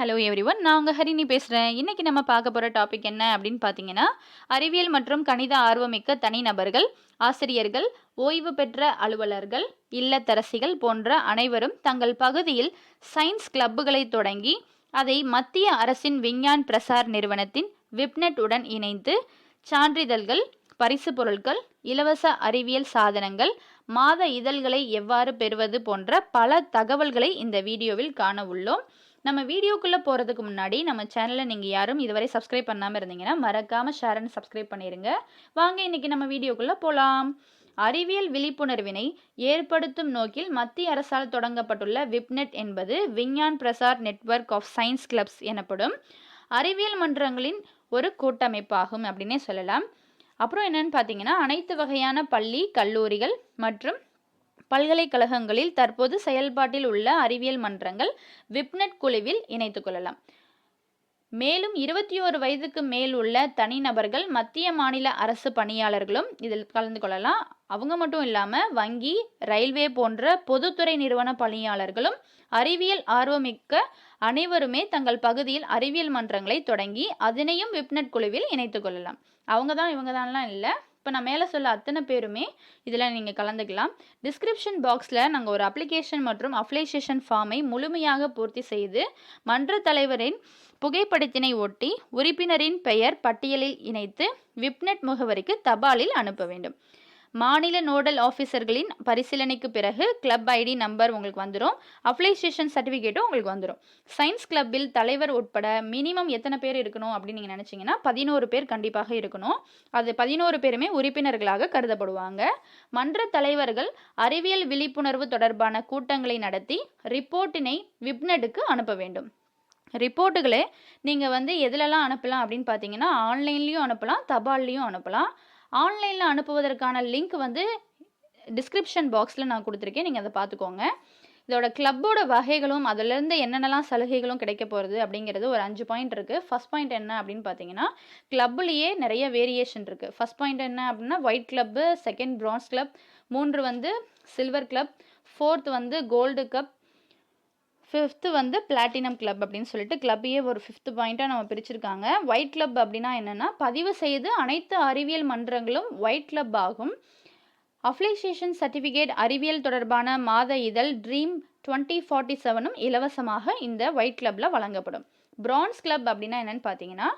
Hello every one நான் உங்கள் ஹரிணி பேசுகிறேன் இன்றைக்கி நம்ம பார்க்க போகிற டாபிக் என்ன அப்படின்னு பார்த்தீங்கன்னா அறிவியல் மற்றும் கணித ஆர்வமிக்க தனிநபர்கள் ஆசிரியர்கள் ஓய்வு பெற்ற அலுவலர்கள் இல்லத்தரசிகள் போன்ற அனைவரும் தங்கள் பகுதியில் சயின்ஸ் கிளப்புகளை தொடங்கி அதை மத்திய அரசின் விஞ்ஞான் பிரசார் நிறுவனத்தின் விப்னெட் உடன் இணைந்து சான்றிதழ்கள் பரிசு பொருட்கள் இலவச அறிவியல் சாதனங்கள் மாத இதழ்களை எவ்வாறு பெறுவது போன்ற பல தகவல்களை இந்த வீடியோவில் காண உள்ளோம். நம்ம வீடியோக்குள்ளே போகிறதுக்கு முன்னாடி நம்ம சேனலை நீங்கள் யாரும் இதுவரை சப்ஸ்கிரைப் பண்ணாமல் இருந்தீங்கன்னா மறக்காமல் ஷேர் அண்ட் சப்ஸ்கிரைப் பண்ணிடுங்க வாங்க இன்றைக்கி நம்ம வீடியோக்குள்ளே போகலாம் அறிவியல் விழிப்புணர்வினை ஏற்படுத்தும் நோக்கில் மத்திய அரசால் தொடங்கப்பட்டுள்ள விப்னெட் என்பது Vigyan Prasar network of science clubs எனப்படும் அறிவியல் மன்றங்களின் ஒரு கூட்டமைப்பாகும் அப்படின்னே சொல்லலாம். அப்புறம் என்னென்னு பார்த்தீங்கன்னா அனைத்து வகையான பள்ளி கல்லூரிகள் மற்றும் பல்கலைக்கழகங்களில் தற்போது செயல்பாட்டில் உள்ள அறிவியல் மன்றங்கள் விப்னெட் குழுவில் இணைத்துக் கொள்ளலாம். மேலும் இருபத்தி ஓரு வயதுக்கு மேல் உள்ள தனிநபர்கள் மத்திய மாநில அரசு பணியாளர்களும் இதில் கலந்து கொள்ளலாம். அவங்க மட்டும் இல்லாமல் வங்கி ரயில்வே போன்ற பொதுத்துறை நிறுவன பணியாளர்களும் அறிவியல் ஆர்வமிக்க அனைவருமே தங்கள் பகுதியில் அறிவியல் மன்றங்களை தொடங்கி அதனையும் விப்னெட் குழுவில் இணைத்துக் கொள்ளலாம். அவங்க தான் இவங்க தான்லாம் இல்லை. இப்போ நான் மேலே சொல்ல அத்தனை பேருமே இதில் நீங்கள் கலந்துக்கலாம். டிஸ்கிரிப்ஷன் பாக்ஸில் நாங்கள் ஒரு அப்ளிகேஷன் மற்றும் அப்ளைசேஷன் ஃபார்மை முழுமையாக பூர்த்தி செய்து மன்ற தலைவரின் புகைப்படத்தினை ஒட்டி உறுப்பினரின் பெயர் பட்டியலில் இணைத்து விப்னெட் முகவரிக்கு தபாலில் அனுப்ப வேண்டும். மாநில நோடல் ஆஃபீஸர்களின் பரிசீலனைக்கு பிறகு கிளப் ஐடி நம்பர் உங்களுக்கு வந்துடும் அப்ளிகேஷன் சர்டிஃபிகேட்டும் உங்களுக்கு வந்துடும் சயின்ஸ் கிளப்பில் தலைவர் உட்பட மினிமம் எத்தனை பேர் இருக்கணும் அப்படின்னு நீங்கள் நினச்சிங்கன்னா பதினோரு பேர் கண்டிப்பாக இருக்கணும். அது பதினோரு பேருமே உறுப்பினர்களாக கருதப்படுவாங்க. மன்ற தலைவர்கள் அறிவியல் விழிப்புணர்வு தொடர்பான கூட்டங்களை நடத்தி ரிப்போர்ட்டினை விப்னெட்டுக்கு அனுப்ப வேண்டும். ரிப்போர்ட்டுகளே நீங்கள் வந்து எதுலலாம் அனுப்பலாம் அப்படின்னு பார்த்தீங்கன்னா ஆன்லைன்லேயும் அனுப்பலாம் தபால்லையும் அனுப்பலாம். ஆன்லைனில் அனுப்புவதற்கான லிங்க் வந்து டிஸ்கிரிப்ஷன் பாக்ஸில் நான் கொடுத்துருக்கேன். நீங்கள் அதை பார்த்துக்கோங்க. இதோட கிளப்போட வகைகளும் அதுலேருந்து என்னென்னலாம் சலுகைகளும் கிடைக்க போகிறது அப்படிங்கிறது ஒரு அஞ்சு பாயிண்ட் இருக்குது ஃபஸ்ட் பாயிண்ட் என்ன அப்படின்னு பார்த்தீங்கன்னா கிளப்புலேயே நிறைய வேரியேஷன் இருக்குது ஃபஸ்ட் பாயிண்ட் என்ன அப்படின்னா white club second bronze club மூன்று வந்து சில்வர் கிளப் ஃபோர்த் வந்து கோல்டு கப் ஃபிஃப்த்து வந்து பிளாட்டினம் கிளப் அப்படின்னு சொல்லிட்டு கிளப்பையே ஒரு ஃபிஃப்த் பாயிண்ட்டாக நம்ம பிரிச்சிருக்காங்க. ஒயிட் கிளப் அப்படின்னா என்னென்னா பதிவு செய்து அனைத்து அறிவியல் மன்றங்களும் ஒயிட் கிளப் ஆகும். அப்ளைசேஷன் சர்டிஃபிகேட் அறிவியல் தொடர்பான மாத இதழ் ட்ரீம் டுவெண்ட்டி ஃபார்ட்டி செவனும் இலவசமாக இந்த ஒயிட் கிளப்பில் வழங்கப்படும். பிரான்ஸ் கிளப் அப்படின்னா என்னென்னு பார்த்தீங்கன்னா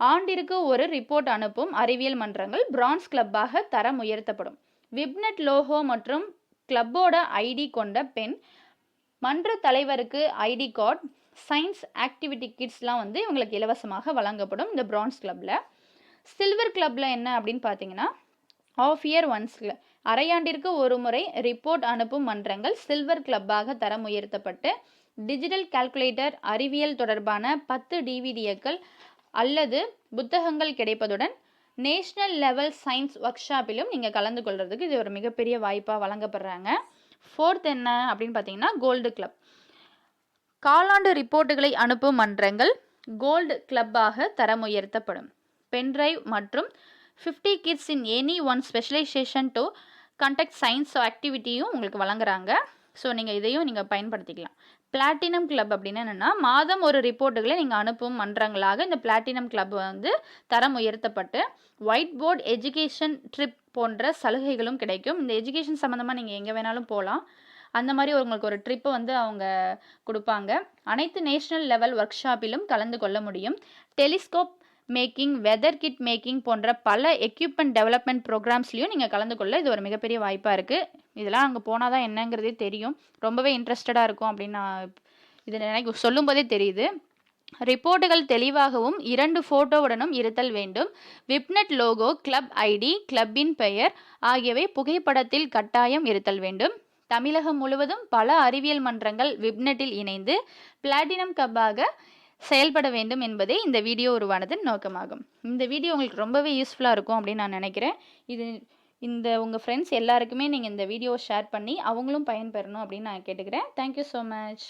ஆண்டிற்கு ஒரு ரிப்போர்ட் அனுப்பும் அறிவியல் மன்றங்கள் பிரான்ஸ் கிளப்பாக தரம் உயர்த்தப்படும். விப்னெட் லோகோ மற்றும் கிளப்போட ஐடி கொண்ட பெண் மன்ற தலைவருக்கு ஐடி கார்டு சயின்ஸ் ஆக்டிவிட்டி கிட்ஸ்லாம் வந்து இவங்களுக்கு இலவசமாக வழங்கப்படும் இந்த பிரான்ஸ் கிளப்பில் சில்வர் கிளப்பில் என்ன அப்படின்னு பார்த்தீங்கன்னா ஆஃப் இயர் ஒன்ஸில் அரையாண்டிற்கு ஒரு முறை ரிப்போர்ட் அனுப்பும் மன்றங்கள் சில்வர் கிளப்பாக தரம் உயர்த்தப்பட்டு டிஜிட்டல் கால்குலேட்டர் அறிவியல் தொடர்பான பத்து டிவிடிஏக்கள் அல்லது புத்தகங்கள் கிடைப்பதுடன் நேஷ்னல் லெவல் சயின்ஸ் ஒர்க் ஷாப்பிலும் நீங்கள் கலந்து கொள்கிறதுக்கு இது ஒரு மிகப்பெரிய வாய்ப்பாக வழங்கப்படுறாங்க. ஃபோர்த் என்ன அப்படின்னு பார்த்தீங்கன்னா கோல்டு கிளப் காலாண்டு ரிப்போர்ட்டுகளை அனுப்பும் மன்றங்கள் கோல்டு கிளப்பாக தரம் உயர்த்தப்படும். பென்ட்ரைவ் மற்றும் fifty kits in any one specialisation to conduct science ஆக்டிவிட்டியும் உங்களுக்கு வழங்குறாங்க. ஸோ நீங்கள் இதையும் நீங்கள் பயன்படுத்திக்கலாம். பிளாட்டினம் கிளப் அப்படின்னா என்னென்னா மாதம் ஒரு ரிப்போர்ட்டுகளை நீங்கள் அனுப்பும் மன்றங்களாக இந்த பிளாட்டினம் கிளப் வந்து தரம் உயர்த்தப்பட்டு ஒயிட் போர்ட் எஜுகேஷன் ட்ரிப் போன்ற சலுகைகளும் கிடைக்கும். இந்த எஜுகேஷன் சம்மந்தமாக நீங்கள் எங்கே வேணாலும் போகலாம் அந்த மாதிரி உங்களுக்கு ஒரு ட்ரிப்பை வந்து அவங்க கொடுப்பாங்க. அனைத்து நேஷ்னல் லெவல் ஒர்க் ஷாப்பிலும் கலந்து கொள்ள முடியும். Telescope making weather kit making போன்ற பல எக்யூப்மெண்ட் டெவலப்மெண்ட் ப்ரோக்ராம்ஸ்லையும் நீங்கள் கலந்து கொள்ள இது ஒரு மிகப்பெரிய வாய்ப்பாக இருக்குது இதெல்லாம் அங்கே போனால் தான் என்னங்கிறதே தெரியும். ரொம்பவே இன்ட்ரெஸ்டடாக இருக்கும் அப்படின்னு நான் இது எனக்கு சொல்லும்போதே தெரியுது. ரிப்போர்ட்டுகள் தெளிவாகவும் இரண்டு ஃபோட்டோவுடனும் இருத்தல் வேண்டும். விப்னெட் லோகோ கிளப் ஐடி கிளப்பின் பெயர் ஆகியவை புகைப்படத்தில் கட்டாயம் இருத்தல் வேண்டும். தமிழகம் முழுவதும் பல அறிவியல் மன்றங்கள் விப்னெட்டில் இணைந்து பிளாட்டினம் கப்பாக செயல்பட வேண்டும் என்பதே இந்த வீடியோ உருவானதன் நோக்கமாகும். இந்த வீடியோ உங்களுக்கு ரொம்பவே யூஸ்ஃபுல்லாக இருக்கும் அப்படின்னு நான் நினைக்கிறேன். இது இந்த உங்கள் ஃப்ரெண்ட்ஸ் எல்லாருக்குமே நீங்கள் இந்த வீடியோ ஷேர் பண்ணி அவங்களும் பயன்பெறணும் அப்படின்னு நான் கேட்டுக்கிறேன். Thank you so much